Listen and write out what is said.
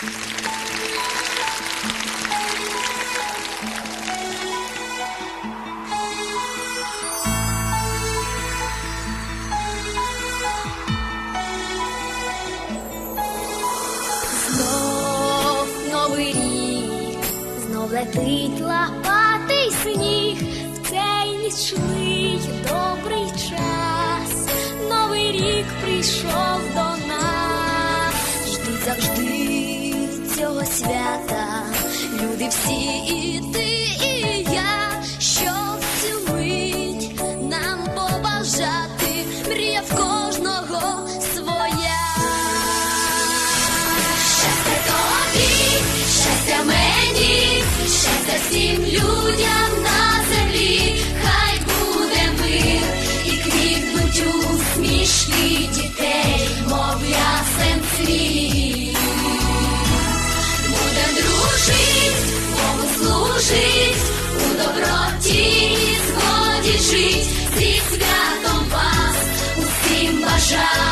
Знов новий рік, знов летить лопатий сніг, в цей нічний добрий час. Новий рік прийшов до нас, ждуть завжди Люди всі і ти, і я, щоб цю мить нам побажати, мрія в кожного своя. Щастя тобі, щастя мені, щастя всім людям на землі, хай буде мир і квітнуть усмішки дітей, у доброті згоді жить зі святом вас усім бажаю.